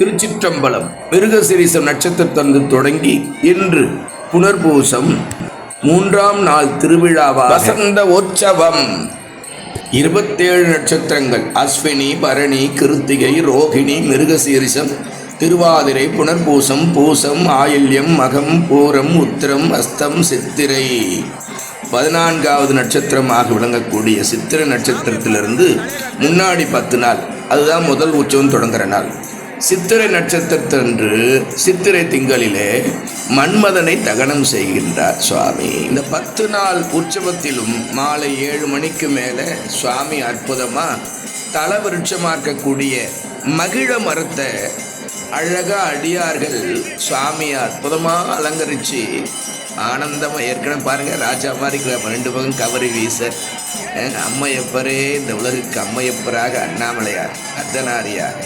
திருச்சிற்றம்பலம் மிருகசிரிசம் நட்சத்திரத்தன்று தொடங்கி இன்று புனர்பூசம் மூன்றாம் நாள் திருவிழாவா வசந்த உற்சவம். இருபத்தேழு நட்சத்திரங்கள் அஸ்வினி பரணி கிருத்திகை ரோகிணி மிருகசீரிசம் திருவாதிரை புனர்பூசம் பூசம் ஆயில்யம் மகம் பூரம் உத்திரம் அஸ்தம் சித்திரை. பதினான்காவது நட்சத்திரமாக விளங்கக்கூடிய சித்திரை நட்சத்திரத்திலிருந்து முன்னாடி பத்து நாள் அதுதான் முதல் உற்சவம் தொடங்குற நாள். சித்திரை நட்சத்திரத்தன்று சித்திரை திங்களிலே மன்மதனை தகனம் செய்கின்றார் சுவாமி. இந்த பத்து நாள் உற்சவத்திலும் மாலை ஏழு மணிக்கு மேலே சுவாமி அற்புதமாக தலவிருட்சமாக இருக்கக்கூடிய மகிழ மரத்தை அழகாக அடியார்கள் சுவாமியை அற்புதமாக அலங்கரித்து ஆனந்தமாக ஏற்கனவே பாருங்கள் ராஜா மாதிரி ரெண்டு பக்கம் கவரி வீச அம்மையப்பரே இந்த உலகுக்கு அம்மையப்பராக அண்ணாமலையார் அர்த்தனாரியார்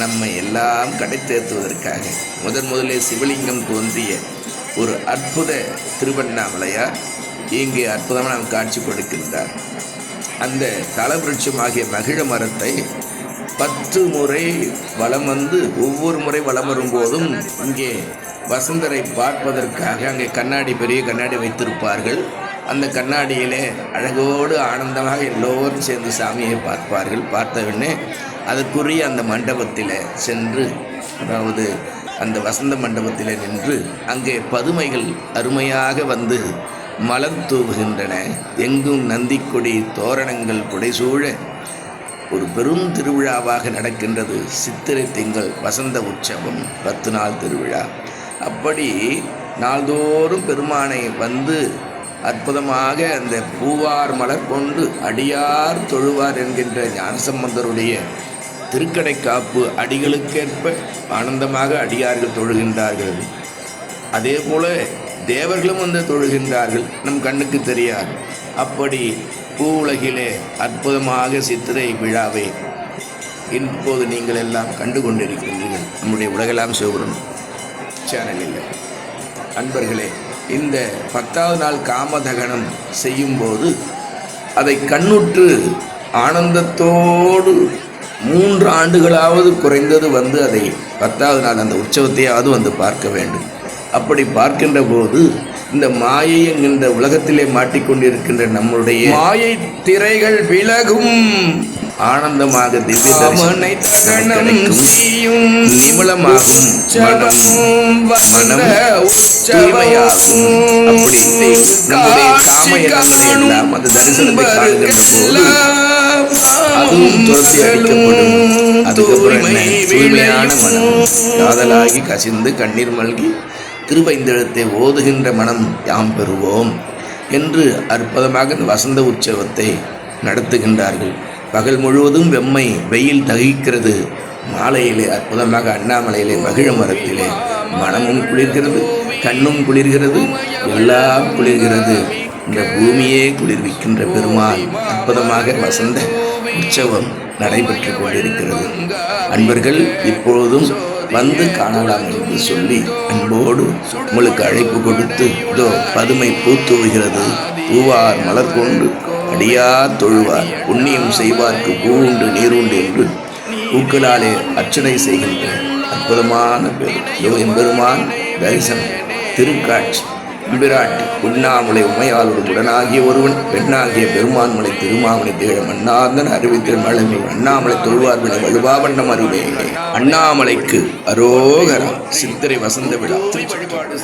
நம்மை எல்லாம் கடைத்தேர்த்துவதற்காக முதன் முதலே சிவலிங்கம் தோன்றிய ஒரு அற்புத திருவண்ணாமலையார் இங்கே அற்புதமாக நாம் காட்சி கொடுக்கின்றார். அந்த தலவிருட்சமாகிய மகிழ மரத்தை பத்து முறை வலம் வந்து ஒவ்வொரு முறை வலம் வரும்போதும் இங்கே வசந்தரை பார்ப்பதற்காக அங்கே கண்ணாடி பெரிய கண்ணாடி வைத்திருப்பார்கள். அந்த கண்ணாடியிலே அழகோடு ஆனந்தமாக எல்லோரும் சேர்ந்து சாமியை பார்ப்பார்கள். பார்த்தவுடனே அதற்குரிய அந்த மண்டபத்தில் சென்று அதாவது அந்த வசந்த மண்டபத்தில் நின்று அங்கே பதுமைகள் அருமையாக வந்து மலர் தூவுகின்றன. எங்கும் நந்திக்கொடி தோரணங்கள் புடைசூழ ஒரு பெரும் திருவிழாவாக நடக்கின்றது. சித்திரை திங்கள் வசந்த உற்சவம் பத்து நாள் திருவிழா. அப்படி நாள்தோறும் பெருமானை வந்து அற்புதமாக அந்த பூவார் மலர் கொண்டு அடியார் தொழுவார் என்கின்ற ஞானசம்பந்தருடைய திருக்கடை காப்பு அடிகளுக்கேற்ப ஆனந்தமாக அடியார்கள் தொழுகின்றார்கள். அதே போல தேவர்களும் வந்து தொழுகின்றார்கள். நம் கண்ணுக்கு தெரியாது. அப்படி பூ உலகிலே அற்புதமாக சித்திரை விழாவை இப்போது நீங்கள் எல்லாம் கண்டு கொண்டிருக்கின்றீர்கள் நம்முடைய உலகெல்லாம் சிவபுரம் சேனலில் அன்பர்களே இந்த பத்தாவது நாள் காமதகனம் செய்யும்போது அதை கண்ணுற்று ஆனந்தத்தோடு மூன்று ஆண்டுகளாவது குறைந்தது வந்து அதை பத்தாவது நாள் அந்த உற்சவத்தையாவது வந்து பார்க்க வேண்டும் அப்படி பார்க்கின்ற போது இந்த மாயை என்கின்ற உலகத்திலே மாட்டிக்கொண்டிருக்கின்ற நம்முடைய மாயை திரைகள் விலகும் ஆனந்தமாக திவ்ய தரிசனம் கிடைக்கும். நிமலமாகும் மனம் மனம் தூய்மையாகும் அப்படி நம்முடைய காம எண்ணங்களை எல்லாம் அந்த தரிசனத்தை காணுகின்ற போது அதுவும் துரத்தி அடிக்கப்படும் அதுக்கப்புறம் என்ன? தூய்மையான மனம். காதலாகி கசிந்து கண்ணீர் மல்கி திருவைந்தெழுத்தை ஓதுகின்ற மனம் யாம் பெறுவோம் என்று அற்புதமாக இந்த வசந்த உற்சவத்தை நடத்துகின்றார்கள். பகல் முழுவதும் வெம்மை வெயில் தகிக்கிறது. மாலையிலே அற்புதமாக அண்ணாமலையிலே மகிழ மரத்திலே மனமும் குளிர்கிறது கண்ணும் குளிர்கிறது எல்லாம் குளிர்கிறது. இந்த பூமியே குளிர்விக்கின்ற பெருமாள் அற்புதமாக வசந்த உற்சவம் நடைபெற்று கொண்டிருக்கிறது. அன்பர்கள் இப்பொழுதும் வந்து காணலாம் என்று சொல்லி அன்போடு உங்களுக்கு அழைப்பு கொடுத்து இதோ பதுமை பூத்துவுகிறது பூவார் மலர் கொண்டு அடியார் தொழுவார். புண்ணியம் செய்வார்க்கு பூவுண்டு நீருண்டு என்று பூக்களாலே அர்ச்சனை செய்கின்ற அற்புதமான பெரு. எம்பெருமான் தரிசனம் திருக்காட்சி. விராட் உண்ணாமலை உமையால் ஒரு உடனாகிய ஒருவன் பெண்ணாகிய பெருமான்மலை திருமாமலை திகழ மன்னார்ந்தன் அறிவித்திரு மழமை அண்ணாமலை தொழுவார்வினை வலுவாவண்ணம் அறிவே அண்ணாமலைக்கு அரோகரம் சித்திரை வசந்த விழா. வழிபாடு